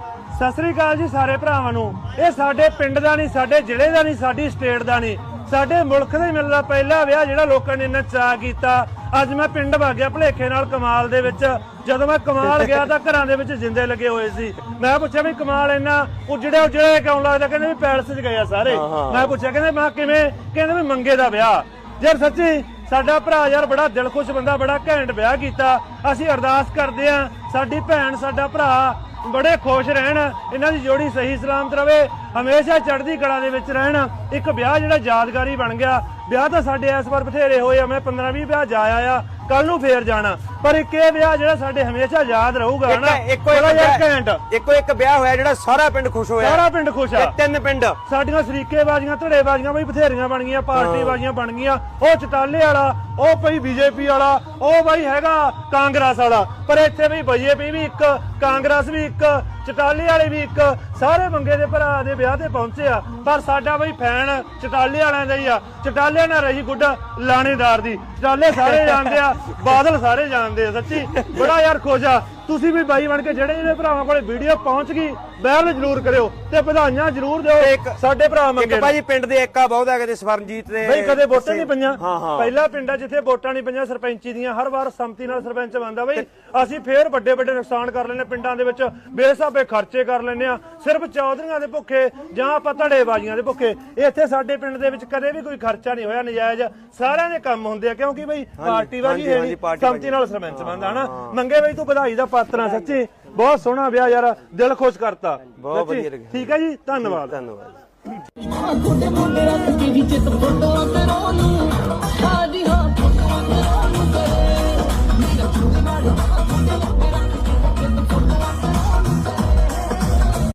ਸਤਿ ਸ੍ਰੀ ਅਕਾਲ ਜੀ ਸਾਰੇ ਭਰਾਵਾਂ ਨੂੰ। ਇਹ ਸਾਡੇ ਪਿੰਡ ਦਾ ਨਹੀਂ ਸਾਡੇ ਜ਼ਿਲ੍ਹੇ ਦਾ ਨਹੀਂ ਸਾਡੀ ਸਟੇਟ ਦਾ ਨਹੀਂ। ਸਾਡੇ ਮੁਲਕ ਦਾ ਹੀ ਮਿਲਦਾ ਪਹਿਲਾ ਵਿਆਹ ਜਿਹੜਾ ਲੋਕਾਂ ਨੇ ਇੰਨਾ ਚਾਅ ਕੀਤਾ। ਅੱਜ ਮੈਂ ਪਿੰਡ ਵਗ ਗਿਆ ਭਲੇਖੇ ਨਾਲ ਕਮਾਲ ਦੇ ਵਿੱਚ। ਜਦੋਂ ਮੈਂ ਕਮਾਲ ਗਿਆ ਤਾਂ ਘਰਾਂ ਦੇ ਵਿੱਚ ਜਿੰਦੇ ਲੱਗੇ ਹੋਏ ਸੀ। ਮੈਂ ਪੁੱਛਿਆ ਵੀ ਕਮਾਲ ਇੰਨਾ ਉਜੜੇ ਉਜੜੇ ਕਿਉਂ ਲੱਗਦਾ? ਕਹਿੰਦੇ ਵੀ ਪੈਲਸ 'ਚ ਗਏ ਆ ਸਾਰੇ। ਮੈਂ ਪੁੱਛਿਆ ਕਹਿੰਦੇ ਮੈਂ ਕਿਵੇਂ? ਕਹਿੰਦੇ ਵੀ ਮੰਗੇ ਦਾ ਵਿਆਹ। ਯਾਰ ਸੱਚੀ ਸਾਡਾ ਭਰਾ ਯਾਰ ਬੜਾ ਦਿਲ ਖੁਸ਼ ਬੰਦਾ ਬੜਾ ਘੈਂਟ ਵਿਆਹ ਕੀਤਾ। ਅਸੀਂ ਅਰਦਾਸ ਕਰਦੇ ਆਂ ਸਾਡੀ ਭੈਣ ਸਾਡਾ ਭਰਾ ਬੜੇ ਖੁਸ਼ ਰਹਿਣ, ਇਹਨਾਂ ਦੀ ਜੋੜੀ ਸਹੀ ਸਲਾਮਤ ਰਵੇ, ਹਮੇਸ਼ਾ ਚੜ੍ਹਦੀ ਕਲਾ ਦੇ ਵਿੱਚ ਰਹਿਣ। ਇੱਕ ਵਿਆਹ ਜਿਹੜਾ ਯਾਦਗਾਰੀ ਬਣ ਗਿਆ ਵਿਆਹ ਤਾਂ ਸਾਡੇ ਇਸ ਵਾਰ ਬਥੇਰੇ ਹੋਏ ਆ ਮੈਂ 15 20 ਵਿਆਹ ਜਾ ਆਇਆ ਕੱਲ ਨੂੰ ਫੇਰ ਜਾਣਾ। ਪਰ ਇੱਕ ਇਹ ਵਿਆਹ ਜਿਹੜਾ ਸਾਡੇ ਹਮੇਸ਼ਾ ਯਾਦ ਰਹੂਗਾ ਨਾ ਇੱਕ- ਇੱਕੋ ਘੈਂਟ। ਇੱਕੋ ਇੱਕ ਵਿਆਹ ਹੋਇਆ ਜਿਹੜਾ ਸਾਰਾ ਪਿੰਡ ਖੁਸ਼ ਹੋਇਆ। ਸਾਰਾ ਪਿੰਡ ਖੁਸ਼ ਆ। ਤਿੰਨ ਪਿੰਡ। ਸਾਡੀਆਂ ਸਰੀਕੇ ਬਾਜ਼ੀਆਂ ਧੜੇ ਬਾਜ਼ੀਆਂ ਬਈ ਬਥੇਰੀਆਂ ਬਣ ਗਈਆਂ ਪਾਰਟੀ ਬਾਜ਼ੀਆਂ ਬਣ ਗਈਆਂ। ਉਹ ਚਟਾਲੇ ਵਾਲਾ ਉਹ ਬਈ ਬੀਜੇਪੀ ਵਾਲਾ ਉਹ ਬਈ ਹੈਗਾ ਕਾਂਗਰਸ ਵਾਲਾ। ਪਰ ਇੱਥੇ ਬਈ ਬੀਜੇਪੀ ਵੀ ਇੱਕ ਕਾਂਗਰਸ ਵੀ ਇੱਕ ਚਟਾਲੇ ਵਾਲੇ ਵੀ ਇੱਕ ਸਾਰੇ ਮੰਗੇ ਦੇ ਭਰਾ ਦੇ ਵਿਆਹ ਤੇ ਪਹੁੰਚੇ ਆ, ਪਰ ਸਾਡਾ ਬਈ ਫੈਨ ਚਟਾਲੇ ਵਾਲਿਆਂ ਦਾ ਹੀ ਆ। ਚਟਾਲੇ ਨਾਲ ਰਹੀ ਗੁੱਡ ਲਾਣੇਦਾਰ ਦੀ। ਚਟਾਲੇ ਸਾਰੇ ਜਾਣਦੇ ਆ, ਬਾਦਲ ਸਾਰੇ ਜਾਣਦੇ ਆ, ਸੱਚੀ। ਬੜਾ ਯਾਰ ਖੁਸ਼ ਆ ਤੁਸੀਂ ਵੀ ਬਾਈ ਬਣ ਕੇ ਜਿਹੜੇ ਜਿਹੜੇ ਭਰਾਵਾਂ ਕੋਲੇ ਵੀਡੀਓ ਪਹੁੰਚ ਗਈ ਵਾਇਰਲ ਜ਼ਰੂਰ ਕਰਿਓ ਤੇ ਵਧਾਈਆਂ ਜ਼ਰੂਰ ਦਿਓ ਸਾਡੇ ਭਰਾ ਮੰਗੇ ਇੱਕ। ਭਾਜੀ ਪਿੰਡ ਦੇ ਏਕਾ ਬਹੁਤ ਹੈ ਕਿਤੇ ਸਵਰਨਜੀਤ ਦੇ ਬਈ ਕਦੇ ਵੋਟਾਂ ਨਹੀਂ ਪਈਆਂ। ਪਹਿਲਾ ਪਿੰਡਾਂ ਜਿੱਥੇ ਵੋਟਾਂ ਨਹੀਂ ਪਈਆਂ ਸਰਪੰਚੀ ਦੀਆਂ ਹਰ ਵਾਰ ਸੰਮਤੀ ਨਾਲ ਸਰਪੰਚ ਬਣਦਾ ਬਈ। ਅਸੀਂ ਫੇਰ ਵੱਡੇ ਵੱਡੇ ਨੁਕਸਾਨ ਕਰ ਲੈਨੇ ਪਿੰਡਾਂ ਦੇ ਵਿੱਚ ਬੇਸਾਬੇ ਖਰਚੇ ਕਰ ਲੈਨੇ ਆ ਸਿਰਫ ਚੌਧਰੀਆਂ ਦੇ ਭੁੱਖੇ ਜਾਂ ਆਪਾਂ ਧੜੇਬਾਜ਼ੀਆਂ ਦੇ ਭੁੱਖੇ। ਇੱਥੇ ਸਾਡੇ ਪਿੰਡ ਦੇ ਵਿੱਚ ਕਦੇ ਵੀ ਕੋਈ ਖਰਚਾ ਨਹੀਂ ਹੋਇਆ ਨਜਾਇਜ਼ ਸਾਰਿਆਂ ਦੇ ਕੰਮ ਹੁੰਦੇ ਆ ਕਿਉਂਕਿ ਬਈ ਪਾਰਟੀ ਹਾਂਜੀ, ਹੈ ਨਹੀਂ ਸੰਮਤੀ ਨਾਲ ਸਰਪੰਚ ਬਣਦਾ ਹਨਾ? ਮੰਗੇ ਬਈ ਤੂੰ ਵਧਾਈ ਦਾ ਪਾਤਰ ਆ ਸੱਚੀ। ਬਹੁਤ ਸੋਹਣਾ ਵਿਆਹ ਯਾਰ ਦਿਲ ਖੁਸ਼ ਕਰਤਾ। ਬਹੁਤ। ਵਧੀਆ ਲੱਗਿਆ। ਠੀਕ ਹੈ ਜੀ ਧੰਨਵਾਦ। ਧੰਨਵਾਦ।